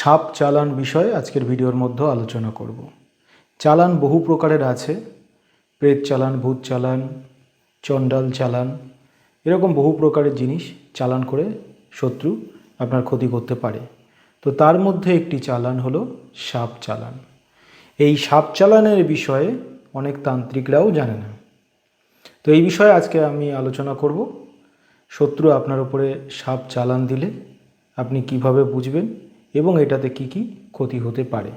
সাপ চালান বিষয়ে আজকের ভিডিওর মধ্যে আলোচনা করব। চালান বহু প্রকারের আছে। প্রেত চালান, ভূত চালান, চণ্ডাল চালান, এরকম বহু প্রকারের জিনিস চালান করে শত্রু আপনার ক্ষতি করতে পারে। তো তার মধ্যে একটি চালান হলো সাপ চালান। এই সাপ চালানের বিষয়ে অনেক তান্ত্রিকরাও জানে না। তো এই বিষয়ে আজকে আমি আলোচনা করব। শত্রু আপনার উপরে সাপ চালান দিলে আপনি কীভাবে বুঝবেন? এবং এটাতে কি কি ক্ষতি হতে পারে।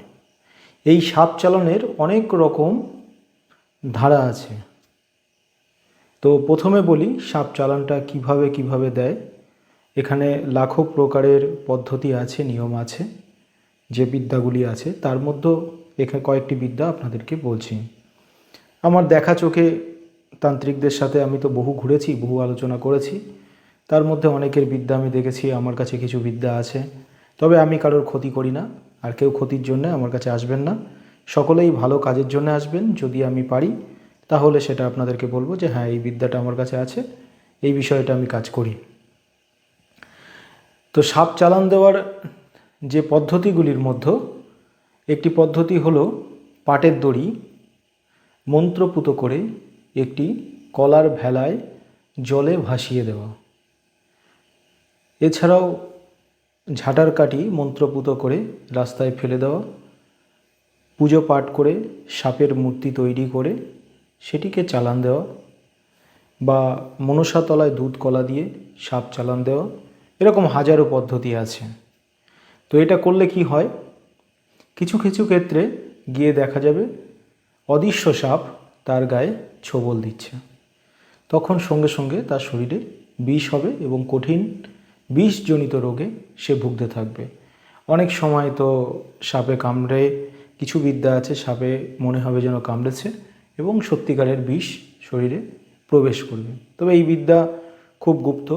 এই সাপ চালানের অনেক রকম ধারা আছে। তো প্রথমে বলি, সাপ চালানটা কীভাবে কীভাবে দেয়। এখানে লাখো প্রকারের পদ্ধতি আছে, নিয়ম আছে, যে বিদ্যাগুলি আছে। তার মধ্যেও এখানে কয়েকটি বিদ্যা আপনাদেরকে বলছি। আমার দেখা চোখে তান্ত্রিকদের সাথে আমি তো বহু ঘুরেছি, বহু আলোচনা করেছি। তার মধ্যে অনেকের বিদ্যা আমি দেখেছি, আমার কাছে কিছু বিদ্যা আছে। তবে আমি কারোর ক্ষতি করি না, আর কেউ ক্ষতির জন্য আমার কাছে আসবেন না। সকলেই ভালো কাজের জন্য আসবেন, যদি আমি পারি, তাহলে সেটা আপনাদেরকে বলব যে হ্যাঁ এই বিদ্যাটা আমার কাছে আছে, এই বিষয়টা আমি কাজ করি। তো সাপ চালান দেওয়ার যে পদ্ধতিগুলির মধ্যে, একটি পদ্ধতি হলো পাটের দড়ি মন্ত্রপুত করে একটি কলার ভেলায় জলে ভাসিয়ে দেওয়া। এছাড়াও ঝাঁটার কাঠি মন্ত্রপুত করে রাস্তায় ফেলে দেওয়া, পুজো পাঠ করে সাপের মূর্তি তৈরি করে সেটিকে চালান দেওয়া বা মনসাতলায় দুধ কলা দিয়ে সাপ চালান দেওয়া, এরকম হাজারো পদ্ধতি আছে। তো এটা করলে কি হয়? কিছু কিছু ক্ষেত্রে গিয়ে দেখা যাবে অদৃশ্য সাপ তার গায়ে ছোবল দিচ্ছে। তখন সঙ্গে সঙ্গে তার শরীরে বিষ হবে এবং কঠিন বিষজনিত রোগে সে ভুগতে থাকবে। অনেক সময় তো সাপে কামড়ে, কিছু বিদ্যা আছে, সাপে মনে হবে যেন কামড়েছে এবং সত্যিকারের বিষ শরীরে প্রবেশ করবে। তবে এই বিদ্যা খুব গুপ্ত,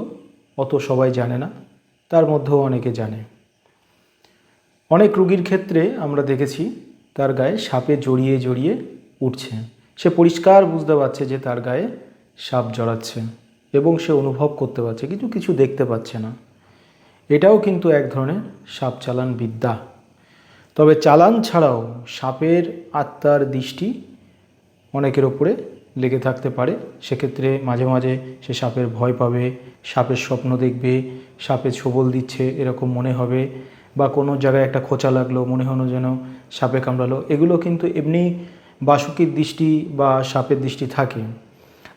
অত সবাই জানে না, তার মধ্যেও অনেকে জানে। অনেক রুগীর ক্ষেত্রে আমরা দেখেছি, তার গায়ে সাপে জড়িয়ে জড়িয়ে উঠছে। সে পরিষ্কার বুঝতে পারছে যে তার গায়ে সাপ জড়াচ্ছে এবং সে অনুভব করতে পারছে কিছু কিছু দেখতে পাচ্ছে না। এটাও কিন্তু এক ধরনের সাপ চালান বিদ্যা। তবে চালান ছাড়াও সাপের আত্মার দৃষ্টি অনেকের ওপরে লেগে থাকতে পারে। সেক্ষেত্রে মাঝে মাঝে সে সাপের ভয় পাবে, সাপের স্বপ্ন দেখবে, সাপে ছোবল দিচ্ছে এরকম মনে হবে বা কোনো জায়গায় একটা খোঁচা লাগল, মনে হলো যেন সাপে কামড়ালো। এগুলো কিন্তু এমনি বাসুকির দৃষ্টি বা সাপের দৃষ্টি থাকে।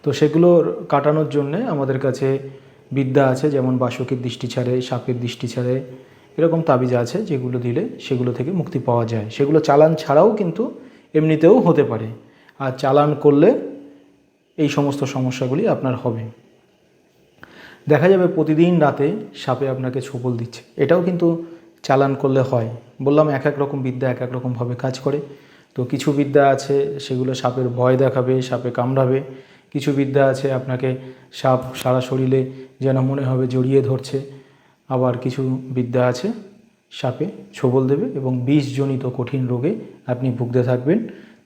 তো সেগুলোর কাটানোর জন্যে আমাদের কাছে বিদ্যা আছে, যেমন বাসুকির দৃষ্টি ছাড়ে, সাপের দৃষ্টি ছাড়ে, এরকম তাবিজ আছে যেগুলো দিলে সেগুলো থেকে মুক্তি পাওয়া যায়। সেগুলো চালান ছাড়াও কিন্তু এমনিতেও হতে পারে। আর চালান করলে এই সমস্ত সমস্যাগুলি আপনার হবে। দেখা যাবে প্রতিদিন রাতে সাপে আপনাকে ছোপল দিচ্ছে। এটাও কিন্তু চালান করলে হয়। বললাম এক এক রকম বিদ্যা এক এক রকমভাবে কাজ করে। তো কিছু বিদ্যা আছে, সেগুলো সাপের ভয় দেখাবে, সাপে কামড়াবে। কিছু বিদ্যা আছে আপনাকে সাপ সারা শরীরে যেন মনে হবে জড়িয়ে ধরছে। আবার কিছু বিদ্যা আছে সাপে ছোবল দেবে এবং বিষজনিত কঠিন রোগে আপনি ভুগতে থাকবেন।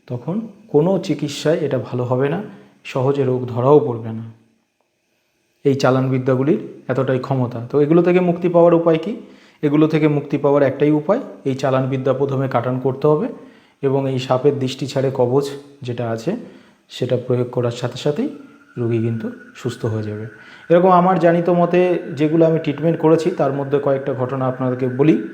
তখন কোনো চিকিৎসায় এটা ভালো হবে না, সহজে রোগ ধরাও পড়বে না। এই চালান বিদ্যাগুলির এতটাই ক্ষমতা। তো এগুলো থেকে মুক্তি পাওয়ার উপায় কি? এগুলো থেকে মুক্তি পাওয়ার একটাই উপায়, এই চালান বিদ্যা প্রথমে কাটান করতে হবে এবং এই সাপের দৃষ্টি ছাড়ে কবচ যেটা আছে সেটা প্রয়োগ করার সাথে সাথেই রোগী কিন্তু সুস্থ হয়ে যাবে। এরকম আমার জানিত মতে যেগুলো আমি ট্রিটমেন্ট করেছি, তার মধ্যে কয়েকটা ঘটনা আপনাদেরকে বলি।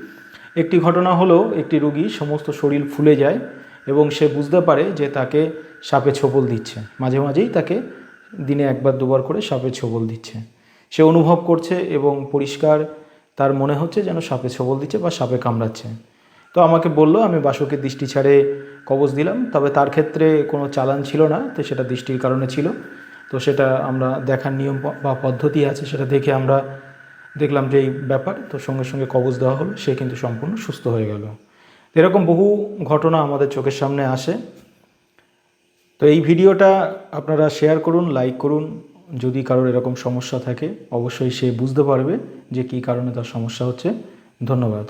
একটি ঘটনা হলো, একটি রুগী সমস্ত শরীর ফুলে যায় এবং সে বুঝতে পারে যে তাকে সাপে ছোবল দিচ্ছে। মাঝে মাঝেই তাকে দিনে একবার, দুবার করে সাপে ছোবল দিচ্ছে। সে অনুভব করছে এবং পরিষ্কার তার মনে হচ্ছে যেন সাপে ছোবল দিচ্ছে বা সাপে কামড়াচ্ছে। তো আমাকে বলল, আমি বাসুকে দৃষ্টি ছাড়ে কবচ দিলাম। তবে তার ক্ষেত্রে কোনো চালান ছিল না, তো সেটা দৃষ্টির কারণে ছিল। তো সেটা আমরা দেখার নিয়ম বা পদ্ধতি আছে, সেটা দেখে আমরা দেখলাম যে এই ব্যাপার। তো সঙ্গে সঙ্গে কবচ দেওয়া হলো, সে কিন্তু সম্পূর্ণ সুস্থ হয়ে গেল। এরকম বহু ঘটনা আমাদের চোখের সামনে আসে। তো এই ভিডিওটা আপনারা শেয়ার করুন, লাইক করুন। যদি কারোর এরকম সমস্যা থাকে, অবশ্যই সে বুঝতে পারবে যে কী কারণে তার সমস্যা হচ্ছে। ধন্যবাদ।